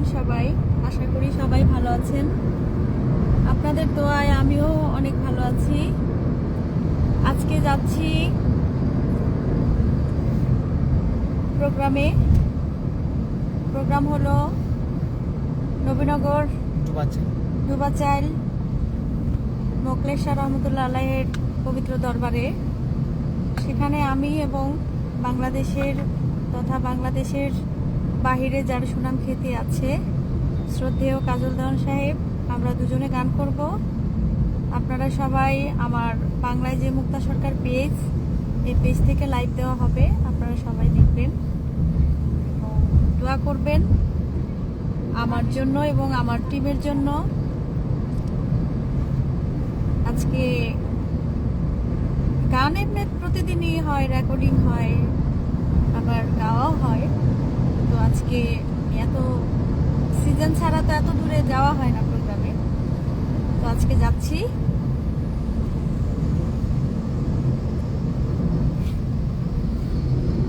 আছেন সবাই? আশা করি সবাই ভালো আছেন। আপনাদের দোয়ায় আমিও অনেক ভালো আছি। আজকে যাচ্ছি প্রোগ্রামে। প্রোগ্রাম হলো নবীনগর দুবাচাইল মোকলেশ্বর রহমতুল্লাহ আলাহের পবিত্র দরবারে। সেখানে আমি এবং বাংলাদেশের তথা বাংলাদেশের বাহিরে যার সুনাম খ্যাতি আছে, শ্রদ্ধেয় কাজল দেওয়ান সাহেব, আমরা দুজনে গান করব। আপনারা সবাই আমার বাংলায় যে মুক্তা সরকার পেজ, এই পেজ থেকে লাইভ দেওয়া হবে, আপনারা সবাই দেখবেন। দোয়া করবেন আমার জন্য এবং আমার টিমের জন্য। আজকে গান এমনি প্রতিদিনই হয় রেকর্ডিং হয়, আবার গাওয়াও হয়। তো আজকে এত সিজন ছাড়া তো এত দূরে যাওয়া হয় না প্রোগ্রামে তো আজকে যাচ্ছি।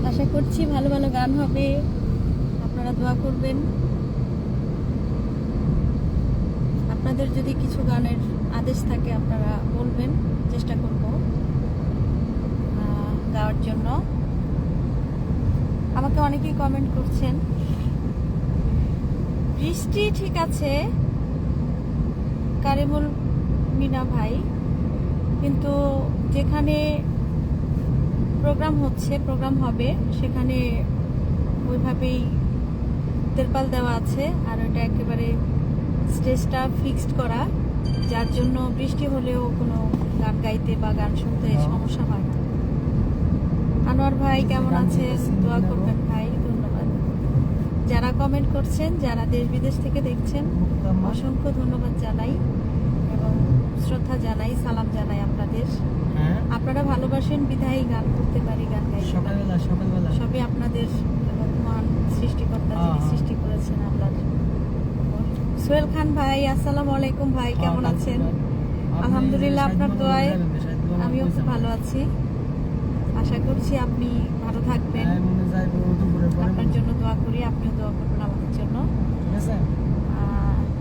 আশা করছি ভালো ভালো গান হবে। আপনারা দোয়া করবেন। আপনাদের যদি কিছু গানের আদেশ থাকে, আপনারা বলবেন। চেষ্টা করব গাওয়ার জন্য। আমাকে অনেকেই কমেন্ট করছেন। বৃষ্টি ঠিক আছে কারিমুল মিনা ভাই কিন্তু যেখানে প্রোগ্রাম হচ্ছে প্রোগ্রাম হবে সেখানে ওইভাবেই তেরপাল দেওয়া আছে আর ওটা একেবারে স্টেজটা ফিক্সড করা যার জন্য বৃষ্টি হলেও কোনো গান গাইতে বা গান শুনতে সমস্যা হয় না। আনোয়ার ভাই কেমন আছেন? দোয়া করবেন ভাই ধন্যবাদ। যারা কমেন্ট করছেন যারা দেশ বিদেশ থেকে দেখছেন অসংখ্য ধন্যবাদ জানাই এবং শ্রদ্ধা জানাই সালাম জানাই আপনাদের। হ্যাঁ। আপনারা ভালোবাসেন বিধায়ী গান করতে পারি গান গাই। সকালবেলা সকালবেলা। সবই আপনাদের মহান সৃষ্টিকর্তা যিনি সৃষ্টি করেছেন আল্লাহর উপর। সোহেল খান ভাই আসসালামু আলাইকুম ভাই কেমন আছেন? আলহামদুলিল্লাহ আপনার দোয়ায় আমিও খুব ভালো আছি। আশা করছি আপনি ভালো থাকবেন। হ্যাঁ, আপনার জন্য দোয়া করি আপনিও দোয়া করবেন আমাদের জন্য। ঠিক আছে?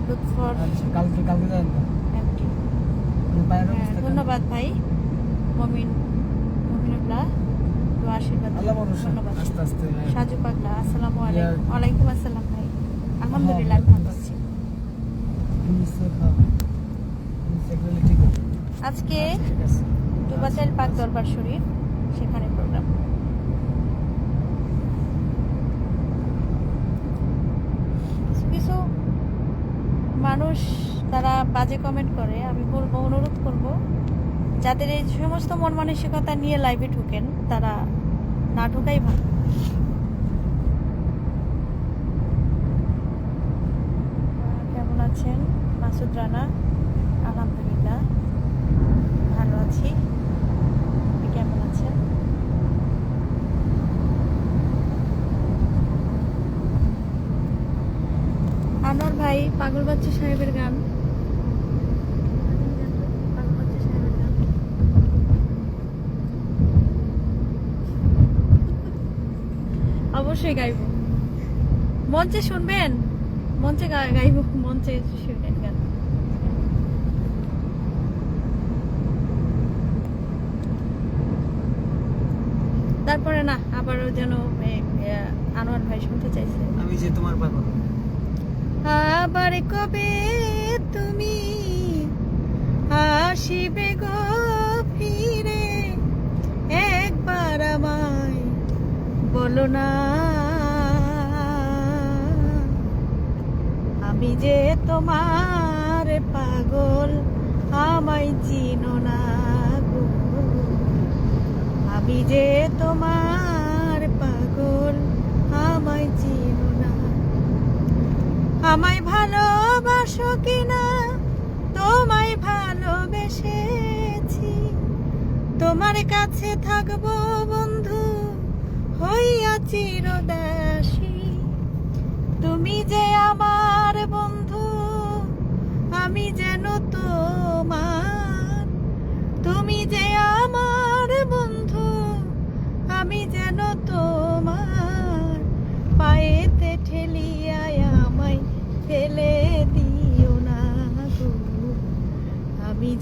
লুক ফর আচ্ছা কালকে কালকে যাবেন পায়ের হ্যাঁ? ধন্যবাদ ভাই। মমিন মমিনুল্লাহ দোয়া আশীর্বাদ ধন্যবাদ। সাজু পাগলা আসসালামু আলাইকুম। ওয়ালাইকুম আসসালাম ভাই। আলহামদুলিল্লাহ ভালো আছি। আজকে আচ্ছা, দুবাচাইল পাক দরবার শরীফ। সেখানে প্রোগ্রাম কিছু মানুষ তারা বাজে কমেন্ট করে, আমি বলব, অনুরোধ করব, যাদের এই সমস্ত মন মানসিকতা নিয়ে লাইভে ঢুকেন, তারা না ঢোকাই ভালো। কেমন আছেন? মাসুদ রানা, আলহামদুলিল্লাহ, ভালো আছি আপনি কেমন আছেন আনোয়ার ভাই, পাগল বাচ্চা সাহেবের গান। অবশ্যই গাইব। মঞ্চে শুনবেন? মঞ্চে গাইব। মঞ্চে শুনবেন গান। তারপরে না, আবারও যেন আনোয়ার ভাই শুনতে চাইছে। আমি যে তোমার পাগল। আবার কবে তুমি আসিবে গো ফিরে? একবার আমায় বলো না। আমি যে তোমার পাগল, আমায় চিনো না গো। আমি যে তোমার পাগল আমায় চিনো না আমায় ভালোবাসো কিনা? তোমায় ভালোবেসেছি। তোমার কাছে থাকব বন্ধু হইয়া চিরদাসী। তুমি যে আমার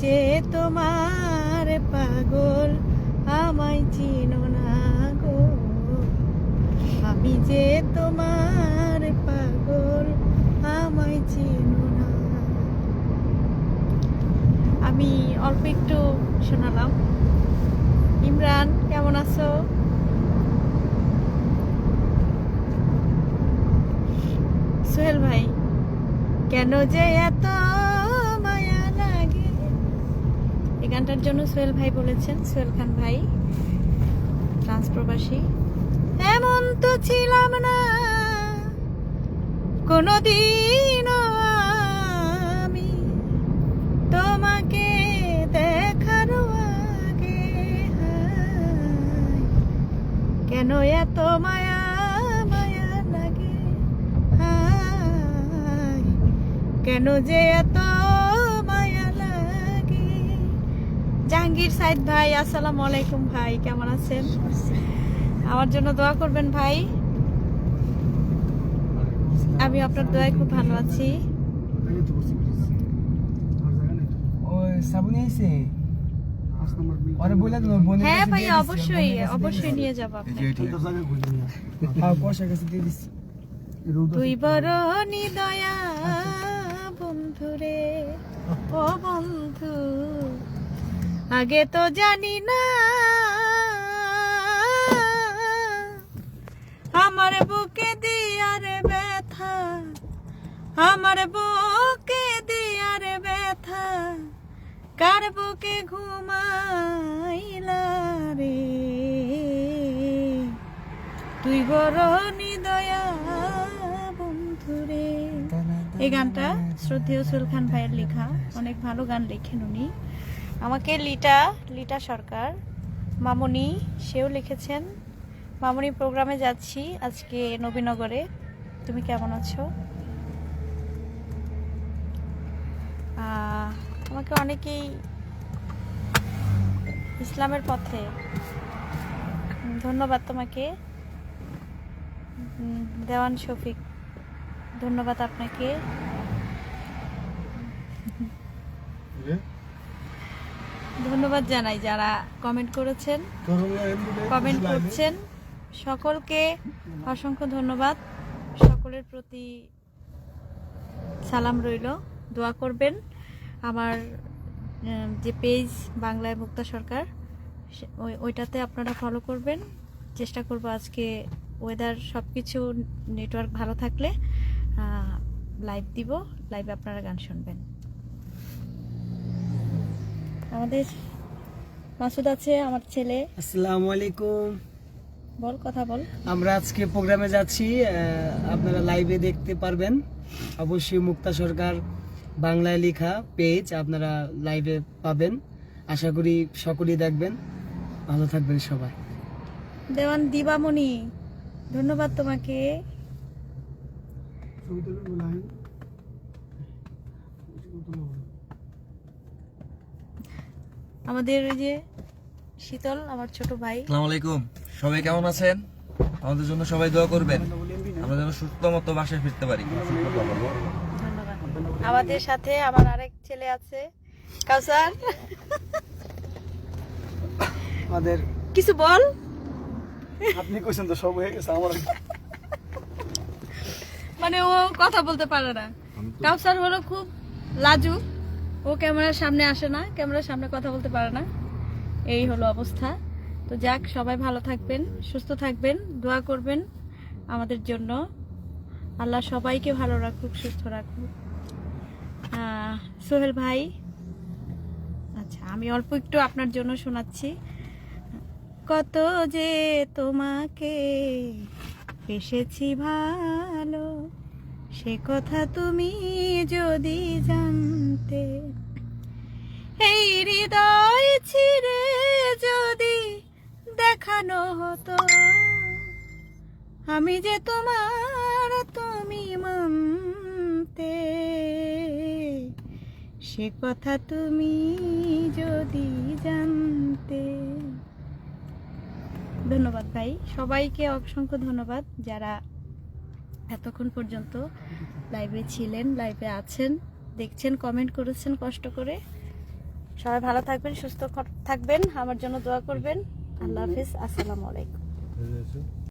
যে তোমার পাগল, আমায় চিনো না গো। আমি যে তোমার পাগল, আমায় চিনো না। আমি অল্প একটু শোনালাম। ইমরান, কেমন আছো? সোহেল ভাই, কেন যে এত মায়া লাগে এই গানটার জন্য সোহেল ভাই বলেছেন, সোহেল খান ভাই ট্রান্সপ্রবাসী এমন তো ছিলাম না, কোনদিন আমি তোমাকে দেখার আগে কেন এত মায়া মায়া লাগে কেন যে এত জাহাঙ্গীর সাইদ ভাই আসসালামু আলাইকুম ভাই কেমন আছেন? আমার জন্য দোয়া করবেন ভাই। আমি আপনার দোয়ায় খুব ভালো আছি। হ্যাঁ ভাই অবশ্যই অবশ্যই নিয়ে যাব হ্যাঁ কষার কাছে তুই বড় নিদয়া বন্ধু ও বন্ধু। আগে তো জানি না। আমার বুকে দিয়ার ব্যথা, আমার বুকে দিয়ার ব্যথা, কার বুকে ঘুমাইলা রে? তুই বড় নিদয়া বন্ধুরে এই গানটা শ্রদ্ধেয় সুলখান ভাইয়ের লেখা, অনেক ভালো গান লেখেন উনি। আমাকে লিটা লিটা সরকার, মামনি, সেও লিখেছেন। মামনি প্রোগ্রামে যাচ্ছি আজকে নবীনগরে। তুমি কেমন আছো? আমাকে অনেকেই ইসলামের পথে ধন্যবাদ তোমাকে দেওয়ান শফিক, ধন্যবাদ আপনাকে। ধন্যবাদ জানাই যারা কমেন্ট করেছেন কমেন্ট করছেন। সকলকে অসংখ্য ধন্যবাদ। সকলের প্রতি সালাম রইল। দোয়া করবেন। আমার যে পেজ বাংলায় মুক্তা সরকার ওইটাতে আপনারা ফলো করবেন। চেষ্টা করব আজকে ওয়েদার সব কিছু নেটওয়ার্ক ভালো থাকলে লাইভ দিব। লাইভে আপনারা গান শুনবেন। আমাদের মাসুদ আছে আমার ছেলে। আসসালামু আলাইকুম বল কথা বল। আমরা আজকে প্রোগ্রামে যাচ্ছি আপনারা লাইভে দেখতে পারবেন। অবশ্যই মুক্তা সরকার বাংলায় লেখা পেজ আপনারা লাইভে পাবেন। আশা করি সকলেই দেখবেন। ভালো থাকবেন সবাই। দেওয়ান দিবামণি ধন্যবাদ তোমাকে। আমাদের ওই যে শীতল আমার ছোট ভাই। আসসালামু আলাইকুম। সবাই কেমন আছেন? আমাদের জন্য সবাই দোয়া করবেন। আমরা যেন সুস্থ মতো বাসায় ফিরতে পারি। ধন্যবাদ। আমাদের সাথে আমার আরেক ছেলে আছে। কাউসার। আমাদের কিছু বল। আপনি কোশ্চেন তো সব হয়ে গেছে আমার। মানে ও কথা বলতে পারে না। কাউসার হলো খুব লাজুক। ও ক্যামেরার সামনে আসে না, ক্যামেরার সামনে কথা বলতে পারে না। এই হলো অবস্থা। তো যাক, সবাই ভালো থাকবেন, সুস্থ থাকবেন, দোয়া করবেন আমাদের জন্য। আল্লাহ সবাইকে ভালো রাখুক, সুস্থ রাখুক। সোহেল ভাই আচ্ছা আমি অল্প একটু আপনার জন্য শোনাচ্ছি। কত যে তোমাকে এসেছি ভালো সে কথা তুমি যদি জানতে, এই হৃদয় ছিঁড়ে যদি দেখানো হতো, আমি যে তোমার, তুমি মানতে। সে কথা তুমি যদি জানতে। ধন্যবাদ ভাই। সবাইকে অসংখ্য ধন্যবাদ যারা এতক্ষণ পর্যন্ত লাইভে ছিলেন লাইভে আছেন, দেখছেন কমেন্ট করেছেন, কষ্ট করে। সবাই ভালো থাকবেন, সুস্থ থাকবেন, আমার জন্য দোয়া করবেন। আল্লাহ হাফিজ, আসসালামু আলাইকুম।